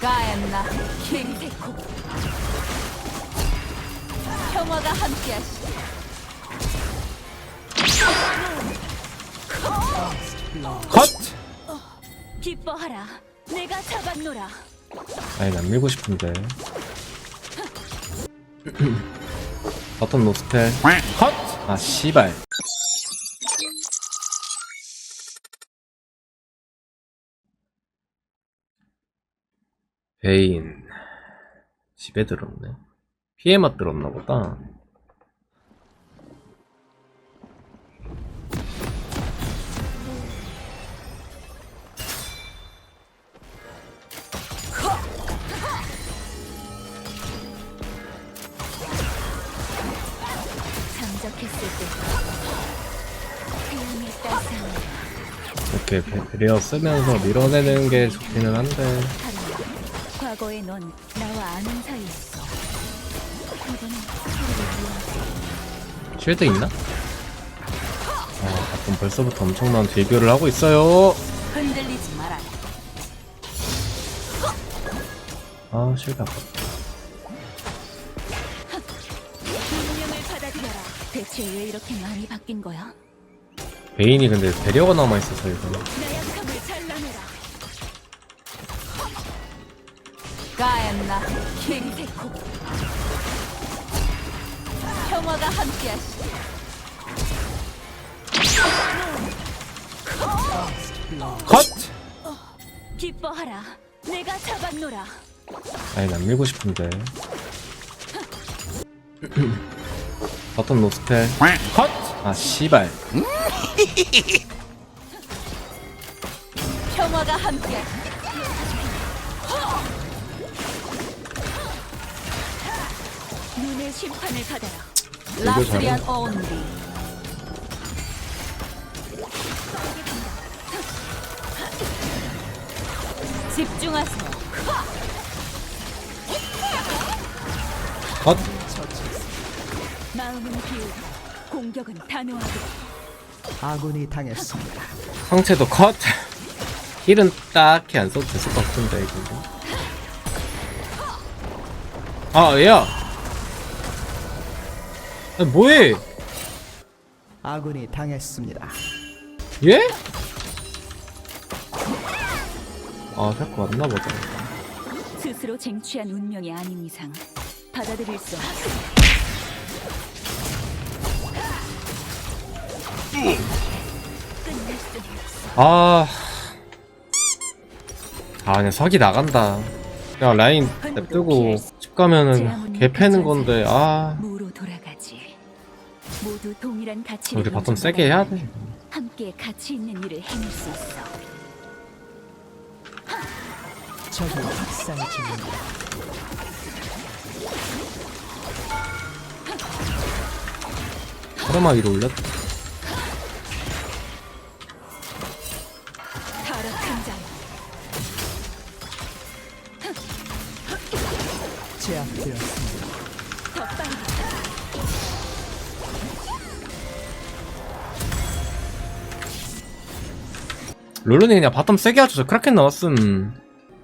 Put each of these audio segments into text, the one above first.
가엔나? 킹테코 평화가 함께하시오 컷! 기뻐하라. 내가 잡았노라. 라인 안 밀고 싶은데. 버튼 노스펠. 컷! 아 씨발 베인 집에 들었네. 피해 보다 때 태양의 따스함을 이렇게 배- 배리어 쓰면서 밀어내는 게 좋기는 한데 과거의 넌 나와 아는 사이였어. 이번엔 서로를 위한 쉴드 있나? 아 가끔 벌써부터 엄청난 딜교를 하고 있어요. 흔들리지 마라. 아 쉴드 아깝다 운명을 받아들여라. 대체 왜 이렇게 많이 바뀐 거야? 베인이 근데 배려가 남아있어서 이거 나약함 나? 킹테코. 평화가 함께하시오 컷! 기뻐하라. 내가 잡았노라. 라인 안 밀고 싶은데. 버튼 노스펠? 컷! 아 씨발. 평화가 함께 눈 의 심판을 받아라. 라스리안 온리. 집중하세요. 컷! 마음은 비우고 공격은 단호하게. 아군이 당했습니다. 상체도 컷! 힐은 딱히 안 써도 됐을 것 같은데 이거. 아얘 야 아, 뭐해? 아군이 당했습니다. 얘? 아 자꾸 왔나 보다. 스스로 쟁취한 운명이 아닌 이상 받아들일 수 없어 아... 아 그냥 석이 나간다. 그냥 라인 냅두고 집 가면은 개 패는 건데 아... 모두 동일한 가치를 우리 바텀 세게 해야 돼 함께 가치 있는 일을 해낼 수 있어 적이 중입니다. 카르마 위로 타락한 자 제압되었습니다. 룰루는 그냥 바텀 세게 하죠 저 크라켄 나왔음.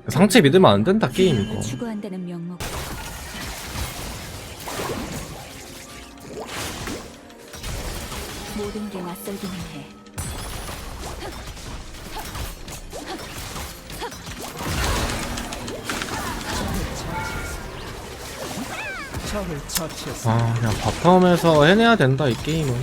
상체 믿으면 안 된다 게임 이거 추구한다는 명목. 모든 게 낯설기는 해. 아 그냥 바텀에서 해내야 된다 이 게임은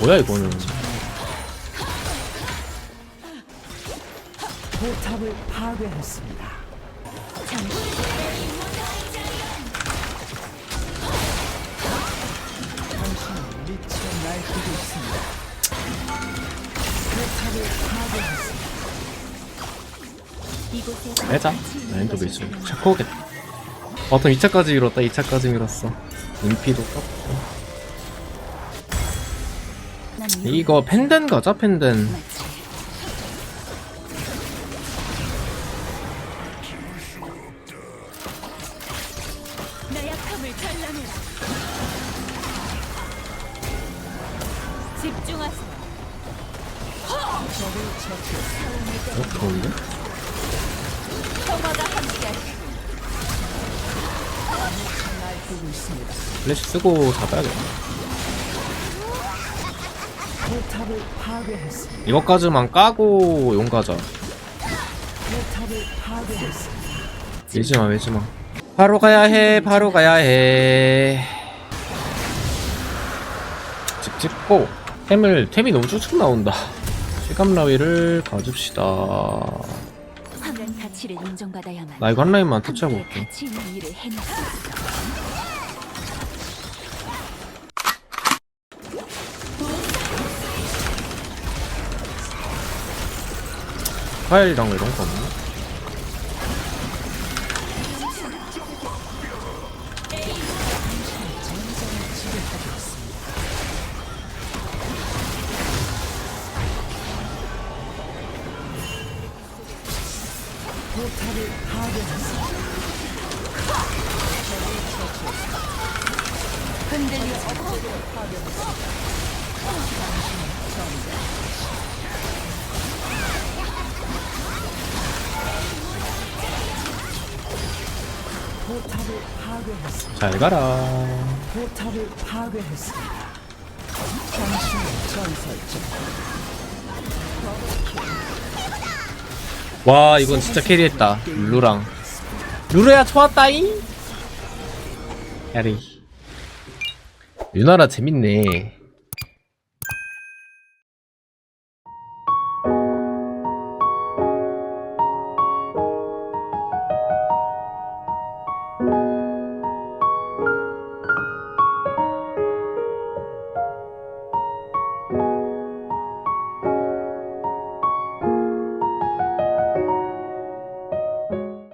뭐야 이거는 포탑을 파괴했습니다. 잠시 당신은 미쳐 날뛰고 있습니다. 포탑을 파괴했습니다. 이곳에 빼자 라인도 밀수 오겠다 아, 바텀 2차까지 밀었다. 2차까지 밀었어. 인피도 떴고. 이거 펜덴 가자 펜덴. 집중하세요. 어, 좋은데? 있습니다. 플래시 쓰고. 포탑을 파괴했습니다. 이것까지만 까고 용 가자. 포탑을 파괴했습니다. 밀지마, 밀지마. 바로 가야 해, 바로 가야 해. 집 찍고, 템을, 템이 너무 쭉쭉 나온다. 실감 라위를 가줍시다. 화면 가치를 인정받아야만. 나 이거 한 라인만 함께 터치해볼게. 가치 있는 일을 해낼 수 있어. 파일이랑 이런 거 없나? 흔들려. 포탑을 파괴했습니다. 잘 가라. 포탑을 파괴했습니다. 당신의 전설적 와, 이건 진짜 캐리했다. 룰루랑. 룰루야, 좋았다잉? 야리. 유나라 재밌네.